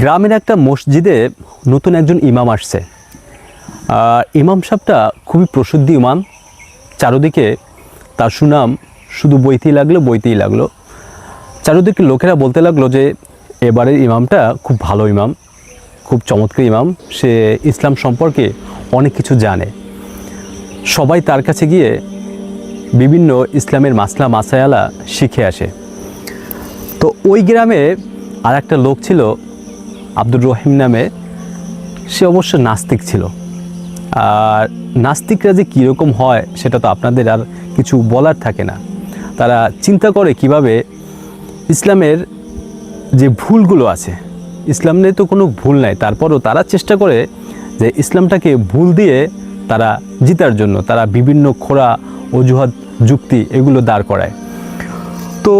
গ্রামের একটা মসজিদে নতুন একজন ইমাম আসছে। আর ইমাম সাহেবটা খুবই প্রসিদ্ধ ইমাম। চারোদিকে তার সুনাম শুধু বইতেই লাগল বইতেই লাগল। চারোদিকে লোকেরা বলতে লাগল যে, এবারের ইমামটা খুব ভালো ইমাম, খুব চমৎকার ইমাম। সে ইসলাম সম্পর্কে অনেক কিছু জানে। সবাই তার কাছে গিয়ে বিভিন্ন ইসলামের মাসলা, মাসায়ালা শিখে আসে। তো ওই গ্রামে আর একটা লোক ছিল আব্দুর রহিম নামে সে অবশ্য নাস্তিক ছিল। আর নাস্তিকরা যে কীরকম হয় সেটা তো আপনাদের আর কিছু বলার থাকে না। তারা চিন্তা করে কীভাবে ইসলামের যে ভুলগুলো আছে, ইসলামে তো কোনো ভুল নাই, তারপরও তারা চেষ্টা করে যে ইসলামটাকে ভুল দিয়ে তারা জিতার জন্য, তারা বিভিন্ন খোড়া অজুহাত, যুক্তি এগুলো দাঁড় করায়। তো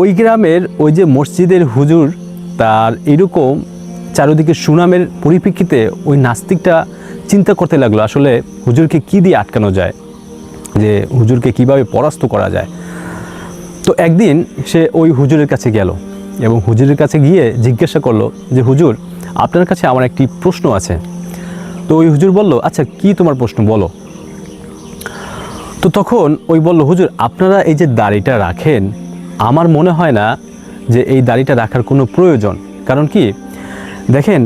ওই গ্রামের ওই যে মসজিদের হুজুর, তার এরকম চারিদিকে সুনামের পরিপ্রেক্ষিতে ওই নাস্তিকটা চিন্তা করতে লাগল, আসলে হুজুরকে কি দিয়ে আটকানো যায়? যে হুজুরকে কীভাবে পরাস্ত করা যায়? তো একদিন সে ওই হুজুরের কাছে গেল এবং হুজুরের কাছে গিয়ে জিজ্ঞাসা করল যে, হুজুর, আপনার কাছে আমার একটি প্রশ্ন আছে। তো ওই হুজুর বলল আচ্ছা কি তোমার প্রশ্ন? বলো। তো তখন ওই বলল, হুজুর, আপনারা এই যে দাড়িটা রাখেন, আমার মনে হয় না যে এই দাড়িটা রাখার কোনো প্রয়োজন। কারণ কি? দেখেন,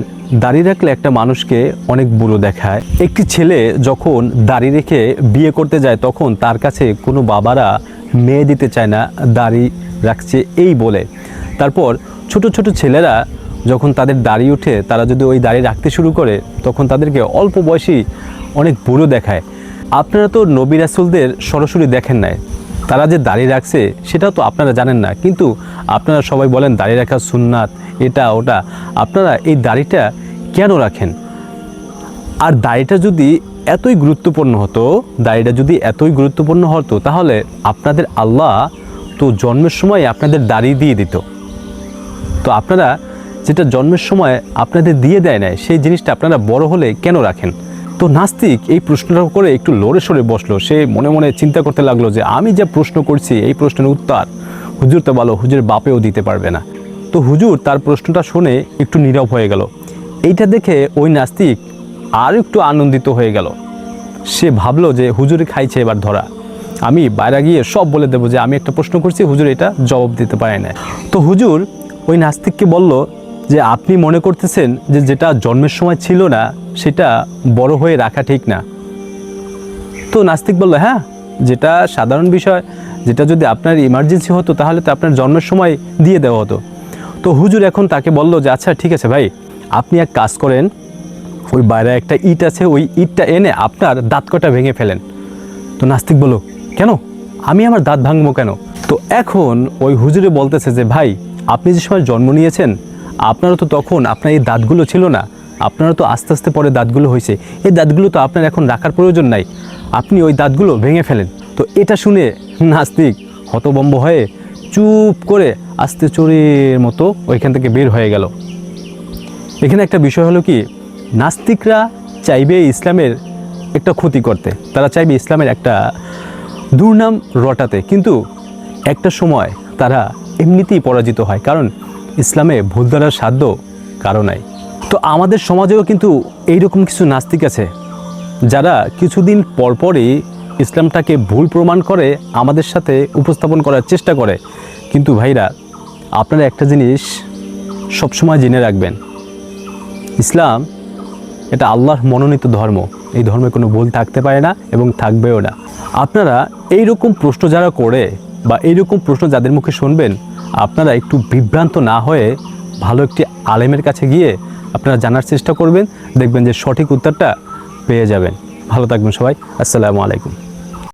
দাড়ি রাখলে একটা মানুষকে অনেক বুড়ো দেখায়। একটি ছেলে যখন দাড়ি রেখে বিয়ে করতে যায়, তখন তার কাছে কোনো বাবারা মেয়ে দিতে চায় না, দাড়ি রাখছে এই বলে। তারপর ছোট ছোট ছেলেরা যখন তাদের দাড়ি ওঠে তারা যদি ওই দাড়ি রাখতে শুরু করে, তখন তাদেরকে অল্প বয়সী অনেক বুড়ো দেখায়। আপনারা তো নবী রাসুলদের সরাসরি দেখেন নাই। তারা যে দাড়ি রাখছে সেটাও তো আপনারা জানেন না। কিন্তু আপনারা সবাই বলেন দাড়ি রাখা সুন্নাত, এটা, ওটা। আপনারা এই দাড়িটা কেন রাখেন? আর দাড়িটা যদি এতই গুরুত্বপূর্ণ হতো, দাড়িটা যদি এতই গুরুত্বপূর্ণ হতো, তাহলে আপনাদের আল্লাহ তো জন্মের সময় আপনাদের দাড়ি দিয়ে দিত। তো আপনারা যেটা জন্মের সময় আপনাদের দিয়ে দেয় নাই, সেই জিনিসটা আপনারা বড় হলে কেন রাখেন? তো নাস্তিক? এই প্রশ্নটা করে একটু লড়ে সরে বসল। সে মনে মনে চিন্তা করতে লাগল যে, আমি যে প্রশ্ন করছি, এই প্রশ্নের উত্তর হুজুর তো বলো হুজুর বাপেও দিতে পারবে না। তো হুজুর তার প্রশ্নটা শুনে একটু নীরব হয়ে গেল। এইটা দেখে ওই নাস্তিক আর একটু আনন্দিত হয়ে গেল। সে ভাবলো যে, হুজুরে খাইছে এবার ধরা। আমি বাইরে গিয়ে সব বলে দেবো যে, আমি একটা প্রশ্ন করছি, হুজুর এটা জবাব দিতে পারে না তো হুজুর ওই নাস্তিককে বলল যে আপনি মনে করতেছেন যে যেটা জন্মের সময় ছিল না, সেটা বড় হয়ে রাখা ঠিক না। তো নাস্তিক বলল হ্যাঁ যেটা সাধারণ বিষয়, যেটা যদি আপনার ইমার্জেন্সি হতো, তাহলে তো আপনার জন্মের সময় দিয়ে দেওয়া হতো। তো হুজুর এখন তাকে বলল যে আচ্ছা ঠিক আছে ভাই, আপনি এক কাজ করেন, ওই বাইরে একটা ইট আছে, ওই ইটটা এনে আপনার দাঁত কটা ভেঙে ফেলেন। তো নাস্তিক বলল, কেন? আমি আমার দাঁত ভাঙবো কেন? তো এখন ওই হুজুরে বলতেছে যে, ভাই, আপনি যে সময় জন্ম নিয়েছেন আপনারও তো তখন আপনার এই দাঁতগুলো ছিল না। আপনারও তো আস্তে আস্তে পরে দাঁতগুলো হয়েছে। এই দাঁতগুলো তো আপনার এখন রাখার প্রয়োজন নাই। আপনি ওই দাঁতগুলো ভেঙে ফেলেন। তো এটা শুনে নাস্তিক হতবম্ব হয়ে চুপ করে আস্তে চোরের মতো ওইখান থেকে বের হয়ে গেল। এখানে একটা বিষয় হলো কি, নাস্তিকরা চাইবে ইসলামের একটা ক্ষতি করতে। তারা চাইবে ইসলামের একটা দুর্নাম রটাতে। কিন্তু একটা সময় তারা এমনিতেই পরাজিত হয়। কারণ ইসলামে ভুল ধরার সাধ্য কারও নাই। তো আমাদের সমাজেও কিন্তু এইরকম কিছু নাস্তিক আছে, যারা কিছুদিন পরপরই ইসলামটাকে ভুল প্রমাণ করে আমাদের সাথে উপস্থাপন করার চেষ্টা করে। কিন্তু ভাইরা, আপনারা একটা জিনিস সবসময় জেনে রাখবেন। ইসলাম এটা আল্লাহর মনোনীত ধর্ম। এই ধর্মে কোনো ভুল থাকতে পারে না এবং থাকবেও না। আপনারা এই রকম প্রশ্ন যারা করে বা এইরকম প্রশ্ন যাদের মুখে শুনবেন আপনারা একটু বিভ্রান্ত না হয়ে ভালো একটি আলেমের কাছে গিয়ে আপনারা জানার চেষ্টা করবেন, দেখবেন যে সঠিক উত্তরটা পেয়ে যাবেন। ভালো থাকবেন সবাই, আসসালামু আলাইকুম।